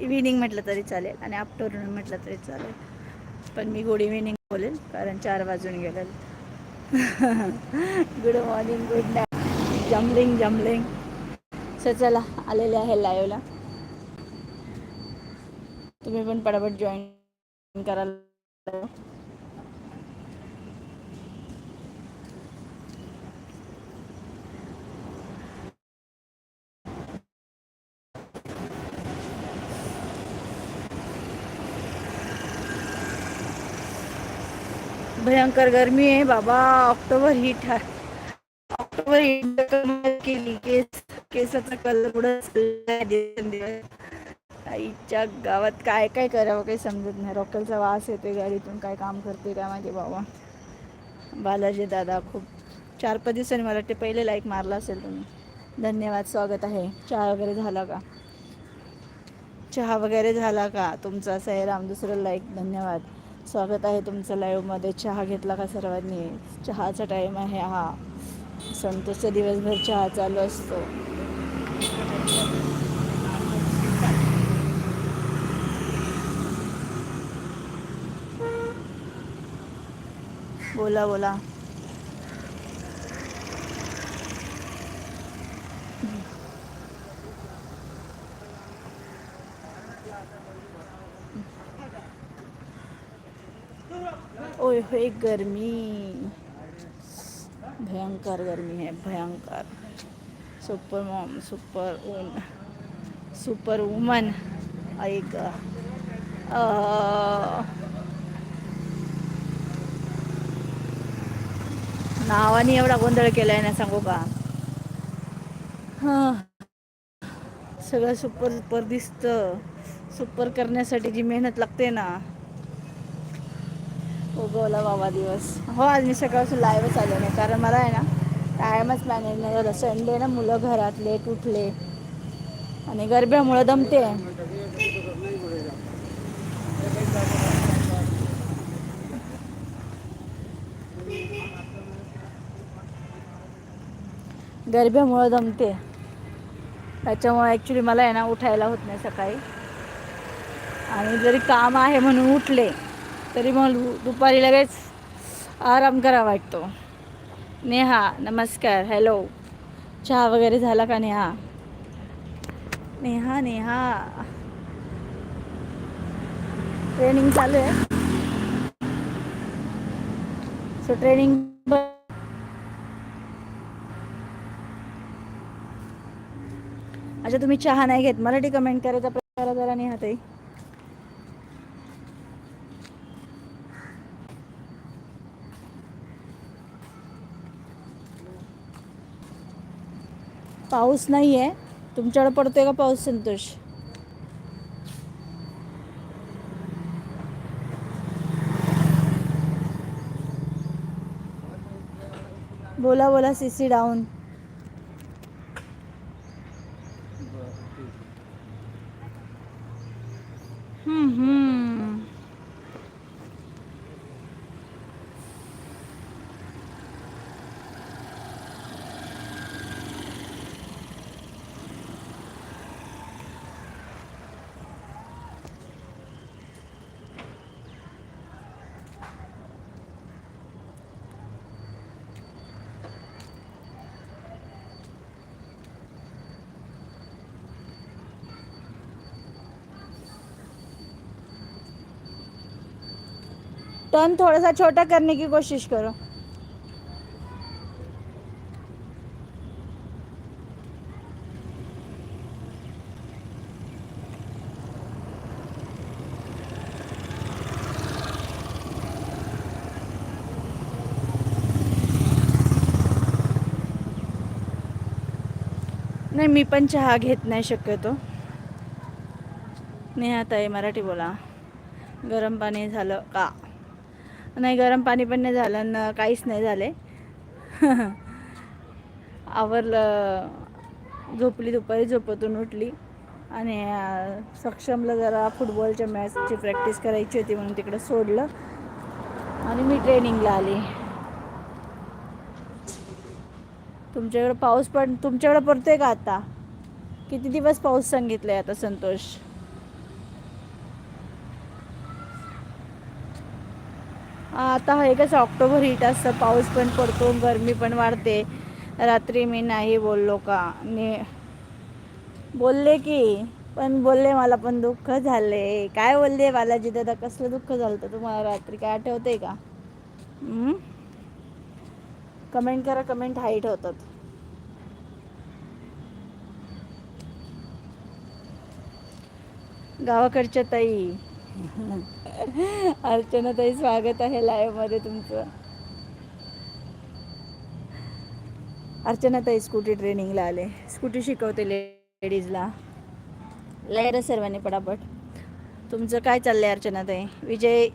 Evening म्हटलं तरी चालेल आणि आफ्टरनून म्हटलं तरी चालेल. पण मी गुड इव्हिनिंग बोलेल कारण चार वाजून गेलेल गुड मॉर्निंग गुड नाईट जमलिंग जमलिंग सर चला आलेले आहे लाईवला तुम्ही पण पटापट जॉईन कराल. भयंकर गर्मी आहे. बाबा ऑक्टोबर हीट आहे. ऑक्टोबर हीट केली. केस केसाचा कलर पुढं आईच्या गावात काय काय करावं काही समजत नाही. रॉकेलचा वास येते गाडीतून. काय काम करते काय माहिती बाबा. बालाजी दादा खूप चार पाच दिवसांनी मला वाटते पहिले लाईक मारला असेल तुम्ही. धन्यवाद. स्वागत आहे. चहा वगैरे झाला का? चहा वगैरे झाला का? तुमचा सैराम दुसरं लाईक धन्यवाद. स्वागत आहे तुमचं लाईव्हमध्ये चहा घेतला का सर्वांनी? चहाचा टाईम आहे हा. संतोषचा दिवसभर चहा चालू असतो. बोला बोला. ओए गर्मी भयंकर गर्मी है भयंकर। सुपर मॉम सुपर उन सुपर वुमन ऐक नावाने एवढा गोंधळ केलाय ना सांगू का? हां. सगळं सुपर सुपर दिसतं. सुपर करण्यासाठी जी मेहनत लागते ना उगवला बाबा दिवस. हो आज मी सकाळपासून लाईव्हच आले नाही. कारण मला आहे ना टायमच मॅनेज नाही झालं. संडे ना मुलं घरात लेट उठले आणि गरब्यामुळं दमते. गरब्यामुळं दमते. त्याच्यामुळे ॲक्च्युली मला आहे ना उठायला होत नाही सकाळी. आणि जरी काम आहे म्हणून उठले तरी मग दुपारी लगेच आराम करा वाटतो. नेहा नमस्कार हॅलो. चहा वगैरे झाला का नेहा? नेहा नेहा. ट्रेनिंग चालू आहे. सो ट्रेनिंग अच्छा तुम्ही चहा नाही घेत. मराठी कमेंट करायचा प्रकार जरा नेहा ताई. पाऊस नाही आहे तुमच्याकडे पड़ते का पाउस संतोष। बोला बोला सी सी टर्न थोड़ा सा छोटा करने की कोशिश करो. नाही मी पण चहा घेत नाही शक्यतो. नेहात आहे मराठी बोला. गरम पाणी झालं का? नाही गरम पाणी पण नाही झालं न काहीच नाही झाले. आवरलं झोपली दुपारी झोपतून उठली. आणि सक्षमला जरा फुटबॉलच्या मॅचची प्रॅक्टिस करायची होती म्हणून तिकडं सोडलं. आणि मी ट्रेनिंगला आली. तुमच्याकडं पाऊस पण तुमच्याकडं पडतोय का आता? किती दिवस पाऊस सांगितलाय आता संतोष? आता हे कसं ऑक्टोबर हीट असतं पाऊस पण पडतो गरमी पण वाढते. रात्री मी नाही बोललो का ने बोलले की पण बोलले मला पण दुःख झाले. काय बोलले बालाजी दादा कसलं दुःख झालं होतं तुम्हाला रात्री? काय आठवते का? कमेंट करा कमेंट हाईट होतात. गावाकडच्या ताई अर्चना ताई स्वागत आहे लाईव्हमध्ये तुमचं. अर्चना ताई स्कूटी ट्रेनिंगला आले. स्कूटी शिकवते लेडीजला लय सर्वांनी पटापट. तुमचं काय चाललंय अर्चना ताई? विजय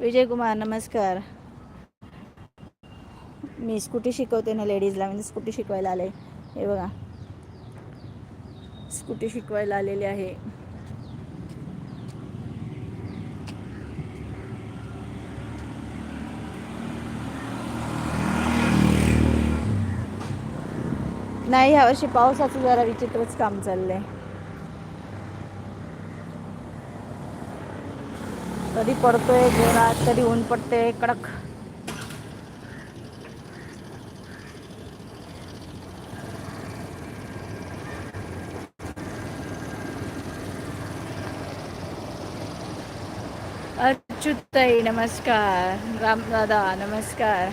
विजय कुमार नमस्कार. मी स्कूटी शिकवते ना लेडीजला म्हणजे स्कूटी शिकवायला आले. हे बघा. स्कूटी शिकवायला आलेली आहे. नाही ह्यावर्षी पावसाचं जरा विचित्रच काम चाललंय. कधी पडतोय जोरात कधी ऊन पडते कडक. अच्युताई नमस्कार. रामदादा नमस्कार.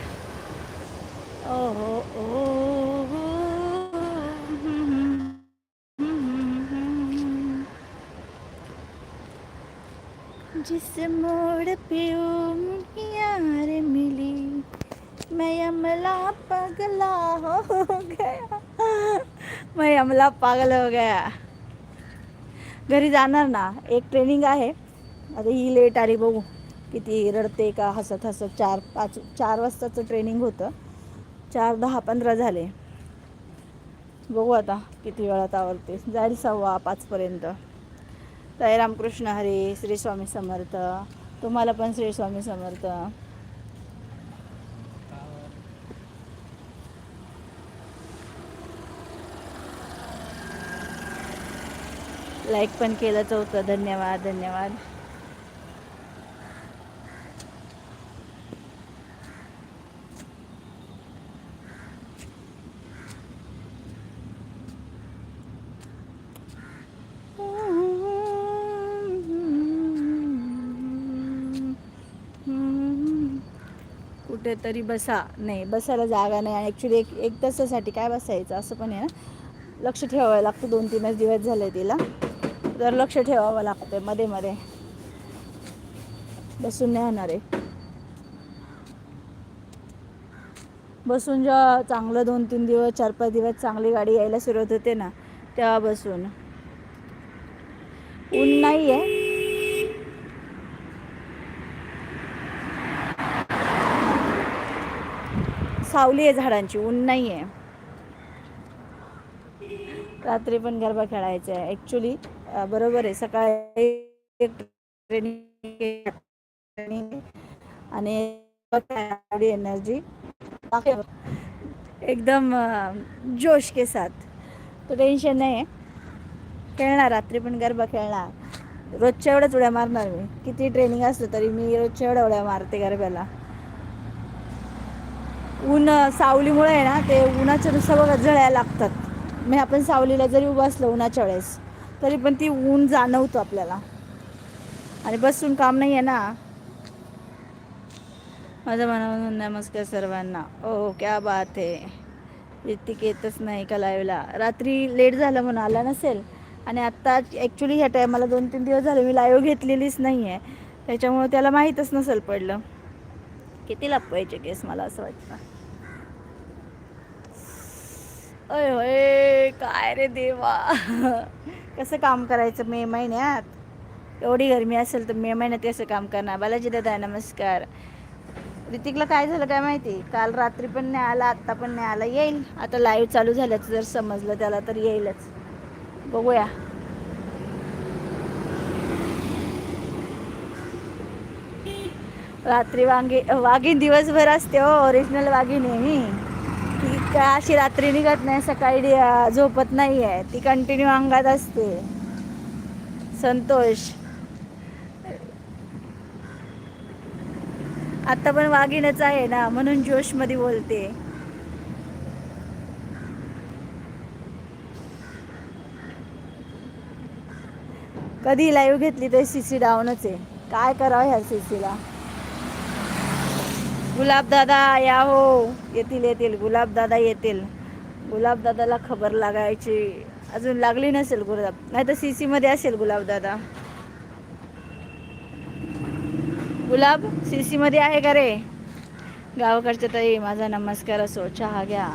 ओ हो ओ जिस मोड़ पे ओ यार मिली। मैं अमला पगला हो गया। मैं अमला पागल हो गया। घरी जाणार ना एक ट्रेनिंग आहे. आता ही लेट आली बघू किती रडते का हसत हसत चार पाच चार वाजताचं ट्रेनिंग होतं. चार दहा पंधरा झाले. बघू आता किती वेळात आवडते जाईल सव्वा पाचपर्यंत. ताई रामकृष्ण हरी श्री स्वामी समर्थ. तुम्हाला पण श्री स्वामी समर्थ. लाईक पण केलं चौथं. धन्यवाद धन्यवाद. कुठेतरी बसा. नाही बसायला जागा नाही ॲक्च्युली एक एक तासासाठी काय बसायचं असं पण आहे ना. लक्ष ठेवावं लागतं दोन तीनच दिवस झाले तिला. तर लक्ष ठेवावं लागतं मध्ये मध्ये. बसून नाही होणार आहे. बसून जेव्हा चांगलं दोन तीन दिवस चार पाच दिवस चांगली गाडी यायला सुरुवात होते ना तेव्हा बसून. ऊन नाही आहे सावली आहे झाडांची ऊन नाही आहे रात्री पण गरबा खेळायचा आहे. ॲक्च्युली बरोबर आहे. सकाळी ट्रेनिंग आणि एनर्जी एकदम जोश के साथ. तो टेन्शन नाही आहे खेळणार रात्री पण गरबा खेळणार. रोजच्या एवढ्याच उड्या मारणार मी. किती ट्रेनिंग असलं तरी मी रोजच्या एवढ्या उड्या मारते गरब्याला. ऊन सावलीमुळे आहे ना ते उन्हाच्या नुसतं बघा जळायला लागतात. म्हणजे आपण सावलीला जरी उभं असलं उन्हाच्या वेळेस तरी पण ती ऊन जाणवतो आपल्याला. आणि बसून काम नाही आहे ना. माझं मनापासून नमस्कार सर्वांना. ओ क्या बात आहे. ऋतिक येतच नाही का लाईव्हला रात्री लेट झालं म्हणून आला नसेल. आणि आत्ता ॲक्च्युली ह्या टायमाला दोन तीन दिवस झाले मी लाईव्ह घेतलेलीच नाही आहे त्याच्यामुळे त्याला माहीतच नसेल पडलं. किती लपवायचे केस मला असं वाटतं? अय होय काय रे देवा. कसं काम करायचं मे महिन्यात? एवढी गरमी असेल तर मे महिन्यात कसं काम करणार? बालाजी दादा नमस्कार. ऋतिकला काय झालं काय माहिती? काल रात्री पण नाही आला आत्ता पण नाही आला येईल. आता लाईव्ह चालू झाल्याचं जर समजलं त्याला तर येईलच. बघूया. रात्री वांगे वाघीण दिवसभर असते हो ओरिजिनल वाघीण आहे मी. काय अशी रात्री निघत नाही सकाळी झोपत नाही आहे. ती कंटिन्यू अंगात असते. संतोष. आता पण वाघिणच आहे ना म्हणून जोशमध्ये बोलते. कधी लाईव्ह घेतली तर सीसी डाऊनच आहे. काय करावं ह्या सीसीला गुलाबदादा या हो. येतील येतील. गुलाबदादा येतील. गुलाबदादाला खबर लागायची. अजून लागली नसेल गुलाब. नाही तर सी मध्ये असेल गुलाबदादा गुलाब सी मध्ये आहे का रे? गावाकडच्या ताई माझा नमस्कार असो चहा घ्या.